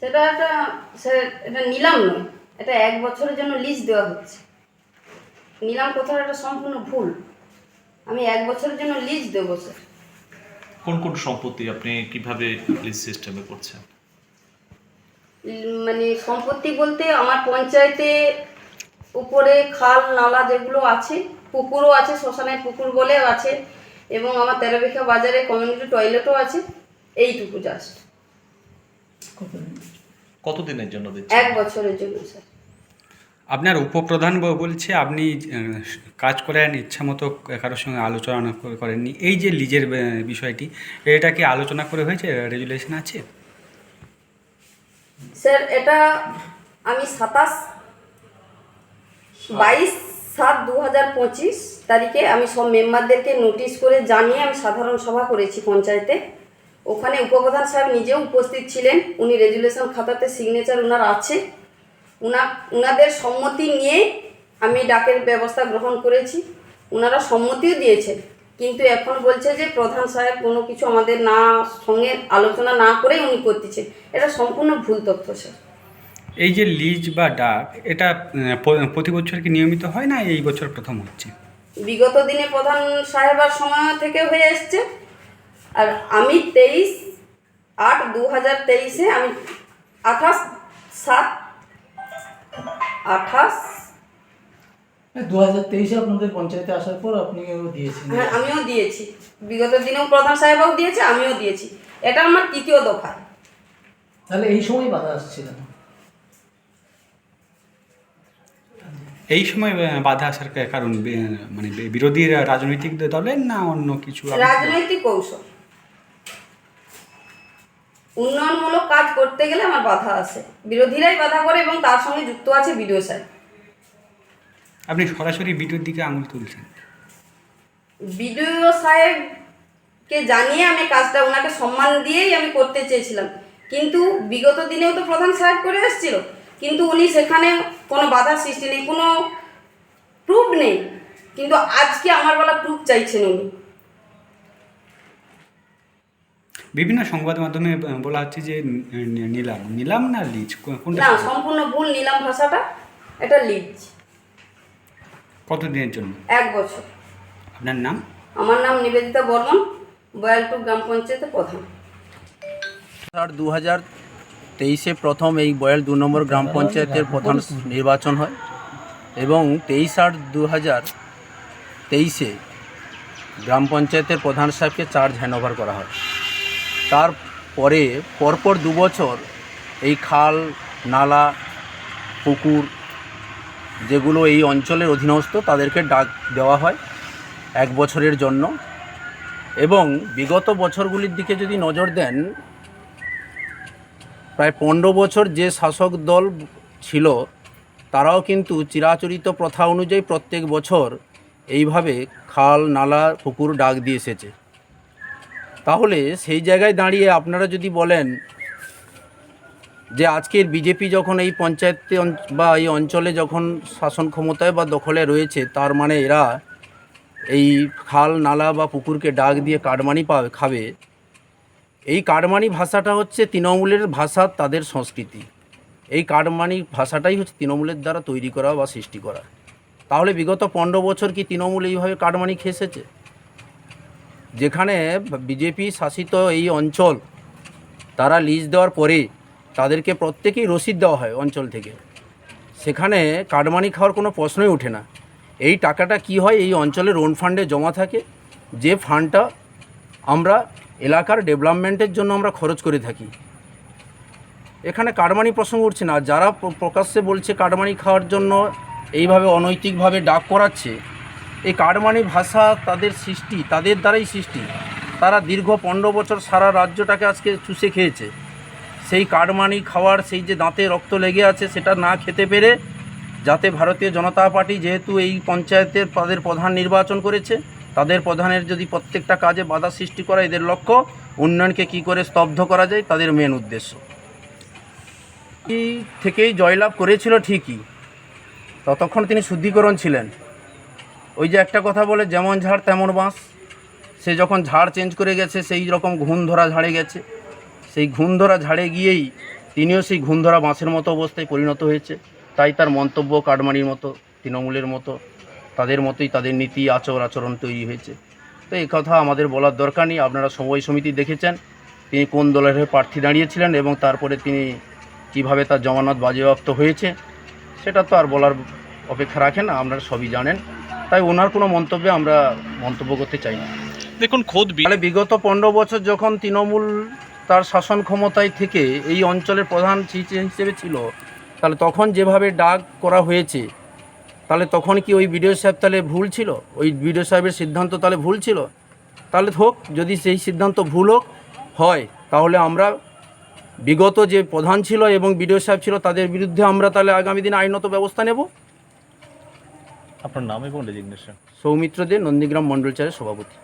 সেটা একটা এটা নিলাম নয় এটা এক বছরের জন্য লিজ দেওয়া হচ্ছে। নিলাম কোথাও একটা সম্পূর্ণ ভুল। আমি এক বছরের জন্য লিজ দেবো স্যার কোন কোন সম্পত্তি আপনি কীভাবে লিস্ট সিস্টেমে করছেন? মানে সম্পত্তি বলতে আমার পঞ্চায়েতে উপরে খাল নালা যেগুলো আছে পুকুরও আছে শ্মশানের পুকুর বলে আছে এবং আমার তেরো বিঘা বাজারে কমিউনিটি টয়লেটও আছে এইটুকু জাস্ট কতদিনের জন্য দিচ্ছেন? এক বছরের জন্য স্যার। আপনার উপপ্রধান বলছে আপনি কাজ করেন ইচ্ছা মতো কারোর সঙ্গে আলোচনা করে- করেননি। এই যে লিজের বিষয়টি এটা কি আলোচনা করে হয়েছে? রেজুলেশন আছে? স্যার এটা আমি সাতাশ বাইশ সাত দু হাজার পঁচিশ তারিখে আমি সব মেম্বারদেরকে নোটিশ করে জানিয়ে আমি সাধারণ সভা করেছি পঞ্চায়েতে। ওখানে উপপ্রধান সাহেব নিজেও উপস্থিত ছিলেন। উনি রেজুলেশন খাতাতে সিগনেচার ওনার আছে। উনা উনাদের সম্মতি নিয়ে আমি ডাকের ব্যবস্থা গ্রহণ করেছি। ওনারা সম্মতিও দিয়েছেন। কিন্তু এখন বলছে যে প্রধান সাহেব কোনো কিছু আমাদের না সঙ্গে আলোচনা না করেই উনি করতেছে এটা সম্পূর্ণ ভুল তথ্য স্যার। এই যে লিজ বা ডাক এটা প্রতি বছর কি নিয়মিত হয় না এই বছর প্রথম হচ্ছে? বিগত দিনে প্রধান সাহেবার সময় থেকে হয়ে এসছে। আর আমি তেইশ আট দু হাজার তেইশে আমি আঠাশ সাত আঠাশ দু হাজার তেইশে আপনাদের পঞ্চায়েতে আসার পর আপনিও দিয়েছেন। হ্যাঁ আমিও দিয়েছি। বিগত দিনেও প্রধান সাহেবও দিয়েছে আমিও দিয়েছি। এটা আমার তৃতীয় দফা। তাহলে এই সময় বাধা আসছিল না? এই সময় বাধা আসার কারণ মানে বিরোধী রাজনৈতিক দলের না অন্য কিছু? রাজনৈতিক কৌশল। উন্নয়নমূলক কাজ করতে গেলে আমার বাধা আসে বিরোধীরাই বাধা করে এবং তার সঙ্গে যুক্ত আছে বিডিও সাহেব। আপনি সরাসরি বিরোধীর দিকে আঙুল তুলছেন। বিডিও সাহেবকে জানিয়ে আমি কাজটা ওনাকে সম্মান দিয়েই আমি করতে চেয়েছিলাম। কিন্তু বিগত দিনেও তো প্রধান সাহেব করে এসেছিল। কিন্তু উনি সেখানে কোনো বাধা সৃষ্টি নেই কোনো প্রুফ নেই। কিন্তু আজকে আমার বলা প্রুফ চাইছেন উনি। বিভিন্ন সংবাদ মাধ্যমে বলা হচ্ছে যে নিলাম নিলাম না লিজ? কোনটা না সম্পূর্ণ ভুল নিলাম ভাষাটা এটা লিজ। কতদিনের জন্য? এক বছর। আপনার নাম? আমার নাম নিবেদিতা বর্মন বয়ালপুর গ্রাম পঞ্চায়েতের প্রধান। আর দু হাজার তেইশে প্রথম এই বয়াল দু নম্বর গ্রাম পঞ্চায়েতের প্রধান নির্বাচন হয় এবং তেইশ আট দু হাজার তেইশে গ্রাম পঞ্চায়েতের প্রধান সাহেবকে চার্জ হ্যান্ডওভার করা হয়। তারপরে পরপর দু বছর এই খাল, নালা, পুকুর যেগুলো এই অঞ্চলের অধীনস্থ তাদেরকে ডাক দেওয়া হয় এক বছরের জন্য। এবং বিগত বছরগুলির দিকে যদি নজর দেন, প্রায় পনেরো বছর যে শাসক দল ছিল, তারাও কিন্তু চিরাচরিত প্রথা অনুযায়ী প্রত্যেক বছর এইভাবে খাল, নালা, পুকুর ডাক দিয়ে এসেছে। তাহলে সেই জায়গায় দাঁড়িয়ে আপনারা যদি বলেন যে আজকের বিজেপি যখন এই পঞ্চায়েতে বা এই অঞ্চলে যখন শাসন ক্ষমতায় বা দখলে রয়েছে, তার মানে এরা এই খাল, নালা বা পুকুরকে ডাক দিয়ে কাটমানি পাবে খাবে। এই কাটমানি ভাষাটা হচ্ছে তৃণমূলের ভাষা, তাদের সংস্কৃতি। এই কাটমানি ভাষাটাই হচ্ছে তৃণমূলের দ্বারা তৈরি করা বা সৃষ্টি করা। তাহলে বিগত পনেরো বছর কি তৃণমূল এইভাবে কাটমানি খেসেছে? যেখানে বিজেপি শাসিত এই অঞ্চল, তারা লিজ দেওয়ার পরে তাদেরকে প্রত্যেকেই রসিদ দেওয়া হয় অঞ্চল থেকে। সেখানে কাটমানি খাওয়ার কোনো প্রশ্নই ওঠে না। এই টাকাটা কি হয়? এই অঞ্চলের ওন ফান্ডে জমা থাকে। যে ফান্ডটা আমরা এলাকার ডেভেলপমেন্টের জন্য আমরা খরচ করে থাকি। এখানে কাটমানি প্রসঙ্গ উঠছে না। যারা প্রকাশ্যে বলছে কাটমানি খাওয়ার জন্য এইভাবে অনৈতিকভাবে ডাক করাচ্ছে এই কাটমানি ভাষা তাদের সৃষ্টি, তাদের দ্বারাই সৃষ্টি। তারা দীর্ঘ পনেরো বছর সারা রাজ্যটাকে আজকে চুষে খেয়েছে। সেই কাটমানি খাওয়ার, সেই যে দাঁতে রক্ত লেগে আছে, সেটা না খেতে পেরে যাতে ভারতীয় জনতা পার্টি যেহেতু এই পঞ্চায়েতের তাদের প্রধান নির্বাচন করেছে, তাদের প্রধানের যদি প্রত্যেকটা কাজে বাধা সৃষ্টি করা এদের লক্ষ্য, উন্নয়নকে কি করে স্তব্ধ করা যায় তাদের মেন উদ্দেশ্য। থেকেই জয়লাভ করেছিল ঠিকই। ততক্ষণ তিনি শুদ্ধিকরণ ছিলেন। ওই যে একটা কথা বলে, যেমন ঝাড় তেমন বাঁশ। সে যখন ঝাড় চেঞ্জ করে গেছে, সেই রকম ঘুণ ধরা ঝাড়ে গেছে। সেই ঘুণ ধরা ঝাড়ে গিয়েই তিনিও সেই ঘুমধরা বাঁশের মতো অবস্থায় পরিণত হয়েছে। তাই তার মন্তব্য কাটমানির মতো, তৃণমূলের মতো, তাদের মতোই তাদের নীতি আচর আচরণ তৈরি হয়েছে। তো এই কথা আমাদের বলার দরকার নেই, আপনারা সময় সমিতি দেখেছেন, তিনি কোন দলের হয়ে প্রার্থী দাঁড়িয়েছিলেন এবং তারপরে তিনি কীভাবে তার জমানত বাজেয়াপ্ত হয়েছে, সেটা তো আর বলার অপেক্ষা রাখেন আপনারা সবই জানেন। তাই ওনার কোনো মন্তব্যে আমরা মন্তব্য করতে চাই না। দেখুন খোদ তাহলে বিগত পনেরো বছর যখন তৃণমূল তার শাসন ক্ষমতায় থেকে এই অঞ্চলের প্রধান হিসেবে ছিল তাহলে তখন যেভাবে ডাক করা হয়েছে তাহলে তখন কি ওই বিডিও সাহেব তাহলে ভুল ছিল? ওই বিডিও সাহেবের সিদ্ধান্ত তাহলে ভুল ছিল? তাহলে হোক যদি সেই সিদ্ধান্ত ভুল হোক হয় তাহলে আমরা বিগত যে প্রধান ছিল এবং বিডিও সাহেব ছিল তাদের বিরুদ্ধে আমরা তাহলে আগামী দিনে আইনত ব্যবস্থা নেব। আপনার নাম এবং রেজিগনেশন সৌমিত্র দে নন্দীগ্রাম মণ্ডল চারের সভাপতি।